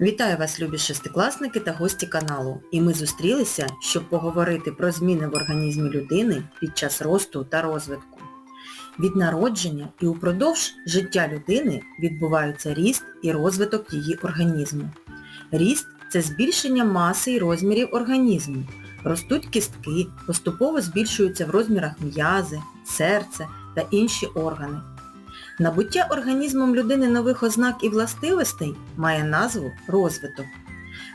Вітаю вас, любі шестикласники та гості каналу. І ми зустрілися, щоб поговорити про зміни в організмі людини під час росту та розвитку. Від народження і упродовж життя людини відбувається ріст і розвиток її організму. Ріст – це збільшення маси і розмірів організму. Ростуть кістки, поступово збільшуються в розмірах м'язи, серце та інші органи. Набуття організмом людини нових ознак і властивостей має назву розвиток.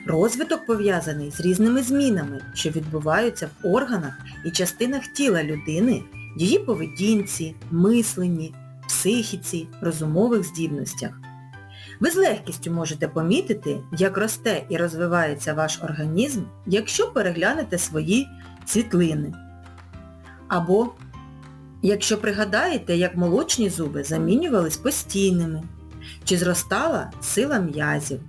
Розвиток пов'язаний з різними змінами, що відбуваються в органах і частинах тіла людини, її поведінці, мисленні, психіці, розумових здібностях. Ви з легкістю можете помітити, як росте і розвивається ваш організм, якщо переглянете свої світлини. Або Якщо пригадаєте, як молочні зуби замінювались постійними, чи зростала сила м'язів.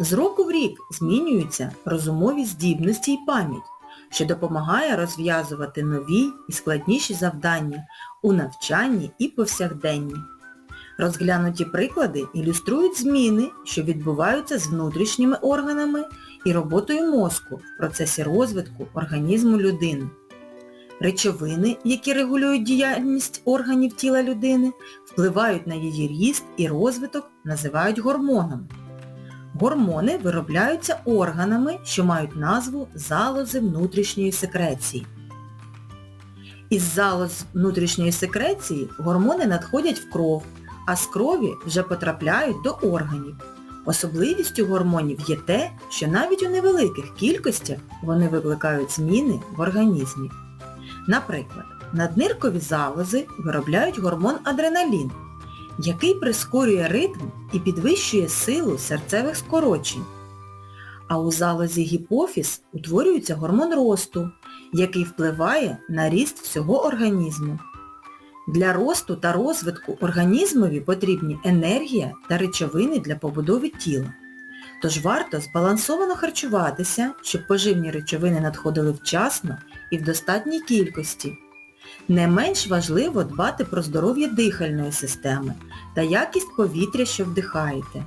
З року в рік змінюються розумові здібності і пам'ять, що допомагає розв'язувати нові і складніші завдання у навчанні і повсякденні. Розглянуті приклади ілюструють зміни, що відбуваються з внутрішніми органами і роботою мозку в процесі розвитку організму людини. Речовини, які регулюють діяльність органів тіла людини, впливають на її ріст і розвиток, називають гормонами. Гормони виробляються органами, що мають назву залози внутрішньої секреції. Із залоз внутрішньої секреції гормони надходять в кров, а з крові вже потрапляють до органів. Особливістю гормонів є те, що навіть у невеликих кількостях вони викликають зміни в організмі. Наприклад, надниркові залози виробляють гормон адреналін, який прискорює ритм і підвищує силу серцевих скорочень. А у залозі гіпофіз утворюється гормон росту, який впливає на ріст всього організму. Для росту та розвитку організмові потрібні енергія та речовини для побудови тіла. Тож варто збалансовано харчуватися, щоб поживні речовини надходили вчасно і в достатній кількості. Не менш важливо дбати про здоров'я дихальної системи та якість повітря, що вдихаєте.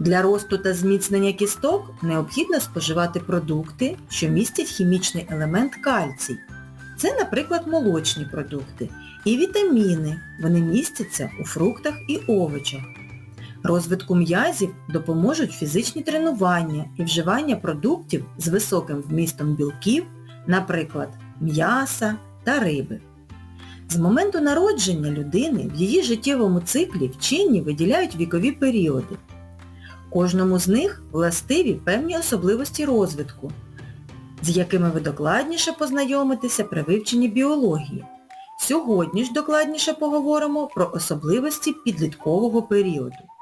Для росту та зміцнення кісток необхідно споживати продукти, що містять хімічний елемент кальцій. Це, наприклад, молочні продукти і вітаміни. Вони містяться у фруктах і овочах. Розвитку м'язів допоможуть фізичні тренування і вживання продуктів з високим вмістом білків, наприклад, м'яса та риби. З моменту народження людини в її життєвому циклі вчені виділяють вікові періоди. Кожному з них властиві певні особливості розвитку, з якими ви докладніше познайомитеся при вивченні біології. Сьогодні ж докладніше поговоримо про особливості підліткового періоду.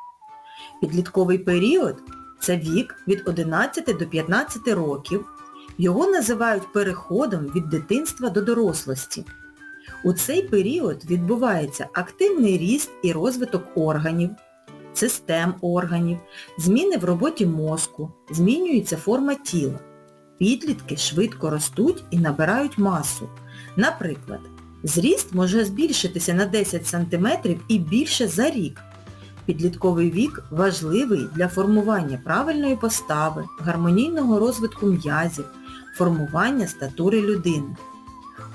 Підлітковий період це вік від 11 до 15 років. Його називають переходом від дитинства до дорослості. У цей період відбувається активний ріст і розвиток органів, систем органів, зміни в роботі мозку, змінюється форма тіла. Підлітки швидко ростуть і набирають масу. Наприклад, зріст може збільшитися на 10 см і більше за рік. Підлітковий вік важливий для формування правильної постави, гармонійного розвитку м'язів, формування статури людини.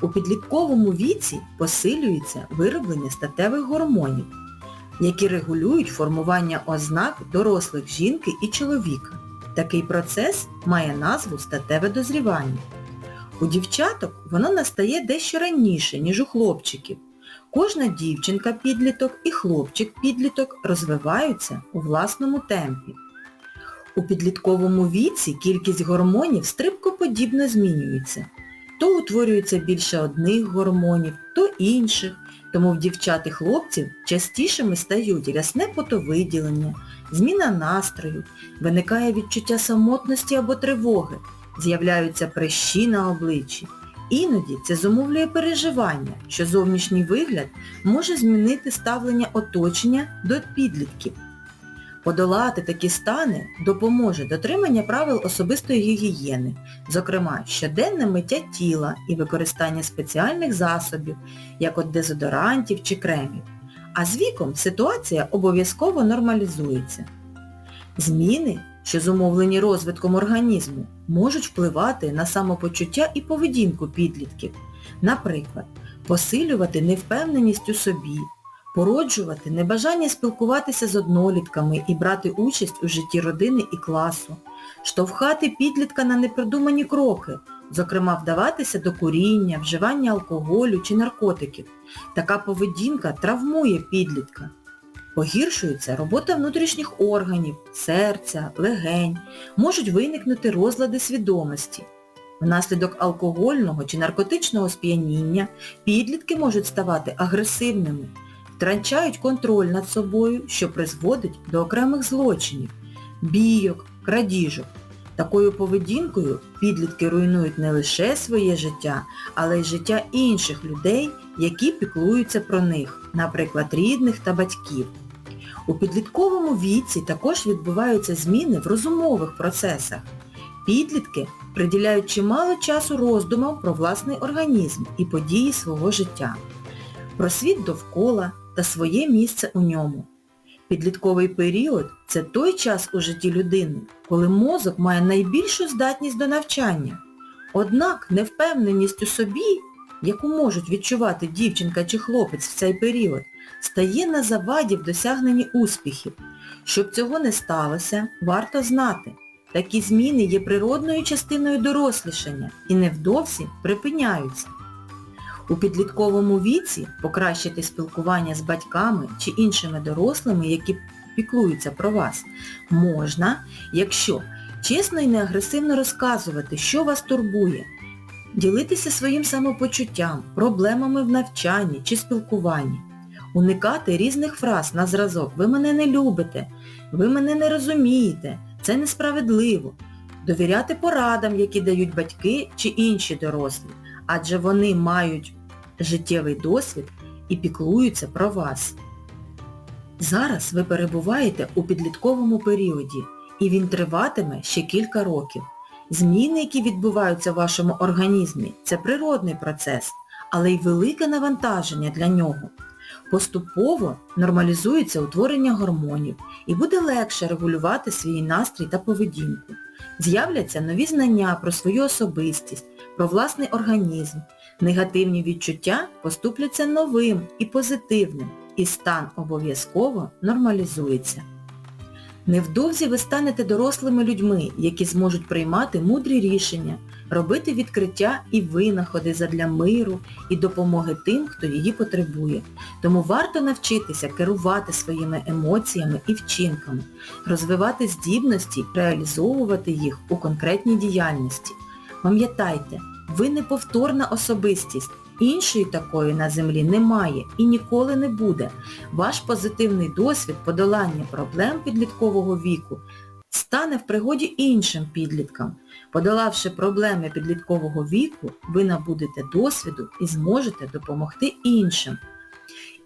У підлітковому віці посилюється вироблення статевих гормонів, які регулюють формування ознак дорослих жінки і чоловіка. Такий процес має назву статеве дозрівання. У дівчаток воно настає дещо раніше, ніж у хлопчиків. Кожна дівчинка-підліток і хлопчик-підліток розвиваються у власному темпі. У підлітковому віці кількість гормонів стрибкоподібно змінюється. То утворюється більше одних гормонів, то інших, тому в дівчат і хлопців частішими стають рясне потовиділення, зміна настрою, виникає відчуття самотності або тривоги, з'являються прищі на обличчі. Іноді це зумовлює переживання, що зовнішній вигляд може змінити ставлення оточення до підлітків. Подолати такі стани допоможе дотримання правил особистої гігієни, зокрема щоденне миття тіла і використання спеціальних засобів, як от дезодорантів чи кремів. А з віком ситуація обов'язково нормалізується. Зміни, що зумовлені розвитком організму, можуть впливати на самопочуття і поведінку підлітків. Наприклад, посилювати невпевненість у собі, породжувати небажання спілкуватися з однолітками і брати участь у житті родини і класу, штовхати підлітка на непридумані кроки, зокрема вдаватися до куріння, вживання алкоголю чи наркотиків. Така поведінка травмує підлітка. Погіршується робота внутрішніх органів, серця, легень, можуть виникнути розлади свідомості. Внаслідок алкогольного чи наркотичного сп'яніння підлітки можуть ставати агресивними, втрачають контроль над собою, що призводить до окремих злочинів, бійок, крадіжок. Такою поведінкою підлітки руйнують не лише своє життя, але й життя інших людей, які піклуються про них, наприклад, рідних та батьків. У підлітковому віці також відбуваються зміни в розумових процесах. Підлітки приділяють чимало часу роздумам про власний організм і події свого життя, про світ довкола та своє місце у ньому. Підлітковий період – це той час у житті людини, коли мозок має найбільшу здатність до навчання. Однак невпевненість у собі, яку можуть відчувати дівчинка чи хлопець в цей період, стає на заваді в досягненні успіхів. Щоб цього не сталося, варто знати, такі зміни є природною частиною дорослішання і невдовзі припиняються. У підлітковому віці покращити спілкування з батьками чи іншими дорослими, які піклуються про вас, можна, якщо чесно і неагресивно розказувати, що вас турбує, ділитися своїм самопочуттям, проблемами в навчанні чи спілкуванні, уникати різних фраз на зразок «ви мене не любите», «ви мене не розумієте», «це несправедливо», довіряти порадам, які дають батьки чи інші дорослі, адже вони мають життєвий досвід і піклуються про вас. Зараз ви перебуваєте у підлітковому періоді, і він триватиме ще кілька років. Зміни, які відбуваються в вашому організмі, це природний процес, але й велике навантаження для нього. Поступово нормалізується утворення гормонів і буде легше регулювати свій настрій та поведінку. З'являться нові знання про свою особистість, про власний організм. Негативні відчуття поступляться новим і позитивним, і стан обов'язково нормалізується. Невдовзі ви станете дорослими людьми, які зможуть приймати мудрі рішення, робити відкриття і винаходи задля миру і допомоги тим, хто її потребує. Тому варто навчитися керувати своїми емоціями і вчинками, розвивати здібності, реалізовувати їх у конкретній діяльності. Пам'ятайте, ви неповторна особистість. Іншої такої на землі немає і ніколи не буде. Ваш позитивний досвід подолання проблем підліткового віку стане в пригоді іншим підліткам. Подолавши проблеми підліткового віку, ви набудете досвіду і зможете допомогти іншим.